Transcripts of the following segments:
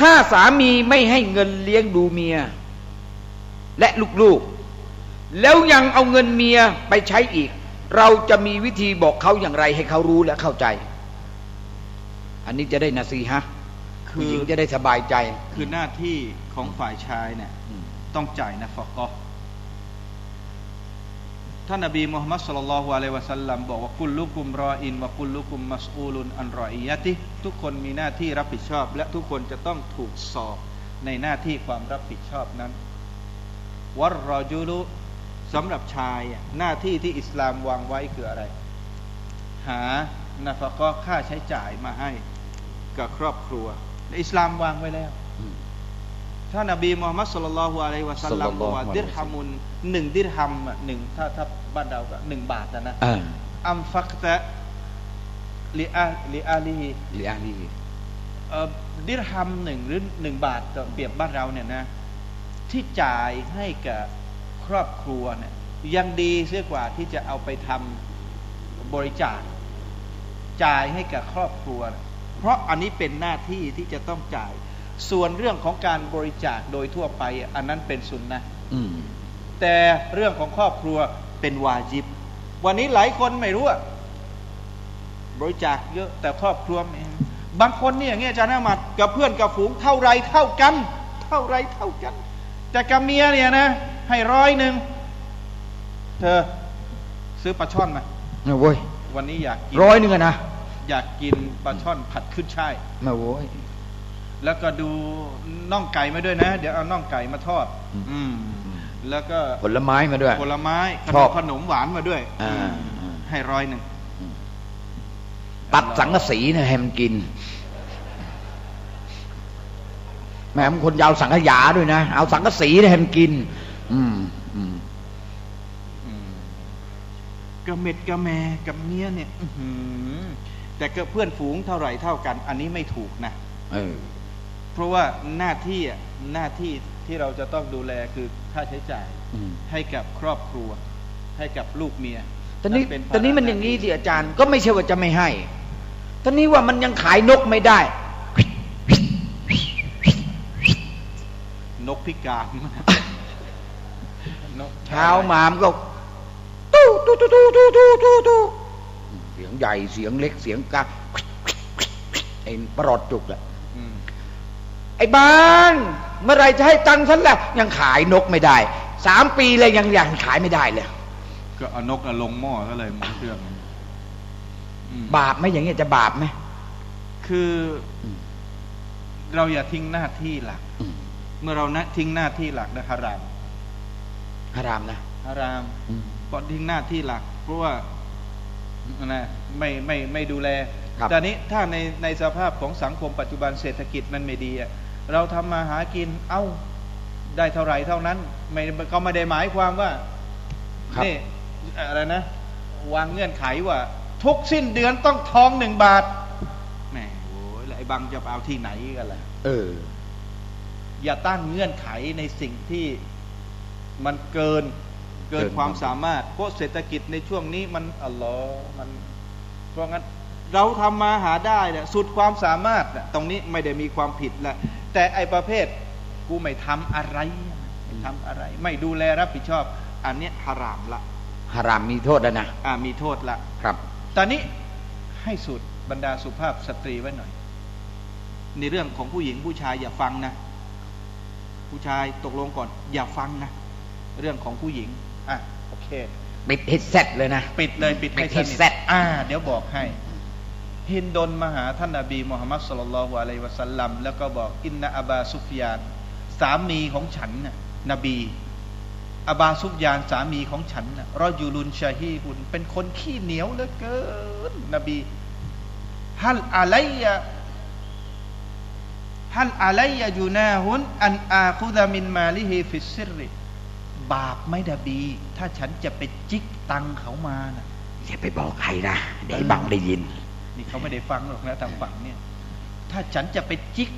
ถ้าสามีไม่ให้เงินเลี้ยงดูเมีย และลูกๆ แล้วยังเอาเงินเมียไปใช้อีก เราจะมีวิธีบอกเขาอย่างไรให้เขารู้และเข้าใจ อันนี้จะได้นาซีฮะคืผู้อหญิงจะได้สบายใจ คือหน้าที่ของฝ่ายชายเนี่ยอืมต้องจ่ายนะฟะกอฮ์ ท่านนบีมุฮัมมัดสุลลัลลอฮุอะลัยวะสัลลัมบอกว่ากุลลุกุมรออินวะกุลลุกุมมัสอูลุนอันรออียะติทุกคนมีหน้าที่รับผิดชอบ และทุกคนจะต้องถูกสอบในหน้าที่ความรับผิดชอบนั้นวัรรอจูลุสำหรับชายหน้าที่ที่อิสลามวางไว้คืออะไร หานาฟะกอฮ์ค่าใช้จ่ายมาให้กับครอบครัวอิสลามวางไว้แล้ว ถ้านบีมูฮัมมัดสุลลัลลอฮุอะลัยฮิวะสัลลัมบอกว่าศ็อลลัลลอฮุอะลัยฮิวะซัลลัมดิรฮัมุนหนึ่งดิรฮัมอะหนึ่งถ้าถ้าบ้านเราก็หนึ่งบาทนะนะอ่าอัมฟักตะลิอาลิอาลีหรืออันนี้เอ่อดิรฮัมหนึ่งหรือหนึ่งบาทก็เปรียบบ้านเราเนี่ยนะที่จ่ายให้กับครอบครัวเนี่ยยังดีเสียกว่าที่จะเอาไปทำบริจาค จ่ายให้กับครอบครัว เพราะอันนี้เป็นหน้าที่ที่จะต้องจ่าย ส่วนเรื่องของการบริจาคโดยทั่วไป อันนั้นเป็นสุนนะอืมแต่เรื่องของครอบครัวเป็นวาจิบ วันนี้หลายคนไม่รู้อะบริจาคเยอะแต่ครอบครัวไม่บางคนเนี่ยอย่างเงี้ยอาจารย์อามัดกับเพื่อนกับฝูงเท่าไรเท่ากัน เท่าไรเท่ากันแต่กับเมียเนี่ยนะ ให้ร้อยหนึ่งเธอซื้อปลาช่อนมาเอาเว้ยวันนี้อยากกินร้อยหนึ่งอะนะอยากกินปลาช่อนผัดขึ้นช่ายมาโว้ย แล้วก็ดูน่องไก่มาด้วยนะ เดี๋ยวเอาน่องไก่มาทอด อืมอืมอืมแล้วก็ผลไม้มาด้วยผลไม้ขชนอมบขนมหวานมาด้วยอ่าอืมให้ร้อยหนึ่งตัดสังกะสีเนี่ยให้มันกินแหมมันคนยาวสังขยาด้วยนะเอาสังกะสีเนี่ยให้มันกินอืมอืมอืมกระเม็ดกระแมกับเมียเนี่ยอื้อหือแต่ก็เพื่อนฝูงเท่าไหร่เท่ากัน อันนี้ไม่ถูกนะเออ เพราะว่าหน้าที่อะหน้าที่ที่เราจะต้องดูแลคือค่าใช้จ่ายอืมให้กับครอบครัว ให้กับลูกเมียตอนนี้เป็ตอนนี้มันอย่างนี้นี้ดิอาจารย์ก็ไม่ใช่ว่าจะไม่ให้ ตอนนี้ว่ามันยังขายนกไม่ได้ นกพิการนกเช้ามามันก็ตู้ตู้ตู้ตู้ตู้ตู้ตู้ตู้เสียงใหญ่เสียงเล็กเสียงกลางไอ้ประหลอดจุกอะอืม ไอ้บ้านเมื่อไหรจะให้ตังค์ฉันล่ะ ยังขายนกไม่ได้สามปีเลยยังยังขายไม่ได้เลยก็เอานกเอาลงหม้อก็เลยหมดเครื่องอืมบาปไหมอย่างเงี้ยจะบาปไหมคืออเราอย่าทิ้งหน้าที่หลักอืมเมื่อเรานะทิ้งหน้าที่หลักนะฮารามฮารามนะฮารามอืมก็ทิ้งหน้าที่หลัก เพราะว่านะไม่ไม่ไม่ดูแลครับแต่นี้ถ้าในในสภาพของสังคมปัจจุบันเศรษฐกิจมันไม่ดีอะ เราทำมาหากิน เอ้าได้เท่าไหร่เท่านั้น ไม่ก็ไม่ได้หมายความว่าครับนี่อะไรนะ วางเงื่อนไขว่า ทุกสิ้นเดือนต้องทองหนึ่งบาทแหมโอ้ยแล้วไอ้บังจะไปเอาที่ไหนกันล่ะ เออ อย่าตั้งเงื่อนไขในสิ่งที่มันเกินเกินเกินความความสามารถเพราะเศรษฐกิจในช่วงนี้มันอัลลอฮ์มัน เพราะงั้นเราทำมาหาได้เนี่ยสุดความสามารถน่ะตรงนี้ไม่ได้มีความผิดละ แต่ไอประเภทกูไม่ทำอะไรไม่ทำอะไร ไม่ดูแลรับผิดชอบ อันเนี้ยฮารามละฮารามมีโทษแล้วนะอ่ามีโทษละครับ ตอนนี้ให้สุดบรรดาสุภาพสตรีไว้หน่อย ในเรื่องของผู้หญิงผู้ชายอย่าฟังนะ ผู้ชายตกลงก่อน อย่าฟังนะ เรื่องของผู้หญิงอะโอเคปิดฮิตเซตเลยนะ ปิดเลยปิดให้ปิดสให้นิทเสร็จอ่า เดี๋ยวบอกให้ ฮินดนมาหาท่านนบีมุฮัมมัดสุลลัลลอฮุอะลัยวะสัลลัมแล้วก็บอกอินนะอบาซุฟยาน สามีของฉันน่ะนบี อบาซุฟยานสามีของฉันน่ะรอยูลุนชาฮีบุนเป็นคนขี้เหนียวเหลือเกินนบีฮัลอะไลยะฮัลอะไลยะยูนาฮุนอันอาคุดะมินมาลิฮิฟิสซิริบาปไหม่ดบี ถ้าฉันจะไปจิกตังเขามาน่ะอย่าไปบอกใครนะเดี๋ยวบังได้ยิน นี่เขาไม่ได้ฟังหรอกนะทางฝั่งเนี่ย ถ้าฉันจะไปจิก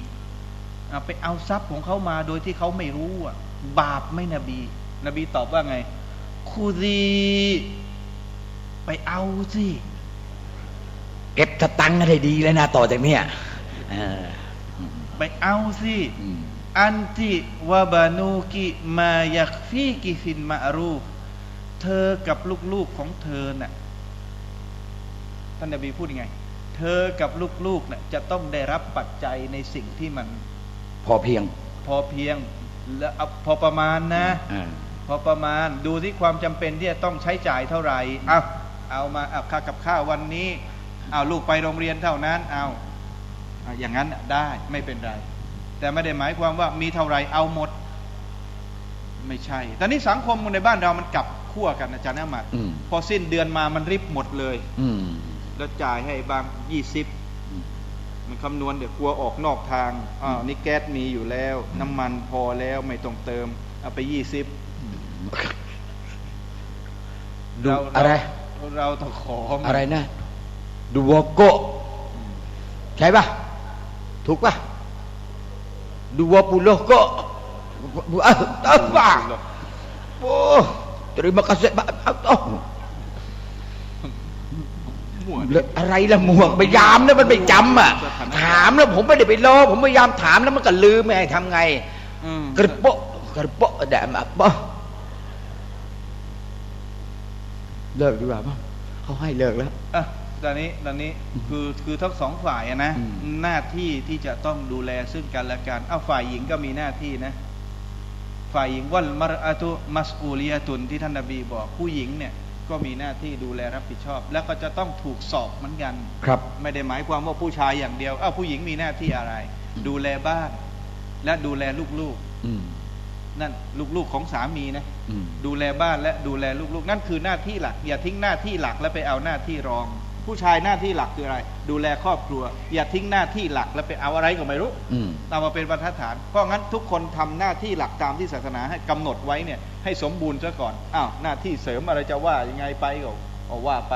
เอาไปเอาทรัพย์ของเขามาโดยที่เขาไม่รู้อะ บาปไหม่นบี นบีตอบว่าไง คูดีไปเอาสิเก็บสตังค์ให้ดีเลยนะต่อจากเนี้ยเออไปเอาสิอืมอันติวะบานูกิมายักฟีกิฟินมารูฟเธอกับลูกๆของเธอน่ะท่านนบีพูดยังไง เธอกับลูกๆน่ะจะต้องได้รับปัจจัยในสิ่งที่มัน พอเพียง พอเพียงและเอาพอประมาณนะอ่าพอประมาณดูที่ความจำเป็นที่จะต้องใช้จ่ายเท่าไหร่เอาเอามาเอาค่ากับข้าววันนี้เอาลูกไปโรงเรียนเท่านั้นเอาเอาอย่างนั้นน่ะได้ไม่เป็นไร แต่ไม่ได้หมายความว่ามีเท่าไหร่เอาหมด ไม่ใช่ ตอนนี้สังคมในบ้านเรามันกลับขั้วกันอาจารย์อามัดอืมพอสิ้นเดือนมามันริบหมดเลย อืม แล้วจ่ายให้บางยี่สิบอืมมันคำนวณเดี๋ยวกลัวออกนอกทางอ้าวนี่แก๊สมีอยู่แล้ว น้ำมันพอแล้วไม่ต้องเติม เอาไปยี่สิบดูอะไร เราต้องขอมันอะไรนะ ดูวโกะใช่ปะถูกปะดูวปุโลโกะอะ apa oh terima kasih Pak oh มั่ว อะไรล่ะหมวกพยายามนะมันไม่จำอะ ถามแล้วผมไม่ได้ไปรอผมพยายามถามแล้วมันก็ลืมไงทำไงอืมกระโปะกระโปะแดมอะปะเลิกดีกว่ามั้งเขาให้เลิกแล้วอะตอนนี้ตอนนี้คือคือทั้งสองฝ่ายอะนะอืมหน้าที่ที่จะต้องดูแลซึ่งกันและกันอ้าวฝ่ายหญิงก็มีหน้าที่นะ ฝ่ายหญิงวัลมารอะตุมัสอูลียะตุนที่ท่านนบีบอกผู้หญิงเนี่ย ก็มีหน้าที่ดูแลรับผิดชอบ แล้วก็จะต้องถูกสอบเหมือนกันครับ ไม่ได้หมายความว่าผู้ชายอย่างเดียวอ้าวผู้หญิงมีหน้าที่อะไรอืมดูแลบ้าน และดูแลลูกอืมๆนั่นลูกๆของสามีนะอืมดูแลบ้านและดูแลลูกๆ นั่นคือหน้าที่หลัก อย่าทิ้งหน้าที่หลักแล้วไปเอาหน้าที่รอง ผู้ชายหน้าที่หลักคืออะไร ดูแลครอบครัว อย่าทิ้งหน้าที่หลักแล้วไปเอาอะไรก็ไม่รู้อืมเอามาเป็นบรรทัดฐาน เพราะงั้นทุกคนทำหน้าที่หลักตามที่ศาสนาให้กำหนดไว้เนี่ยให้สมบูรณ์ซะก่อนอ้าวหน้าที่เสริมอะไรจะว่ายังไงไปก็ก็ว่าไป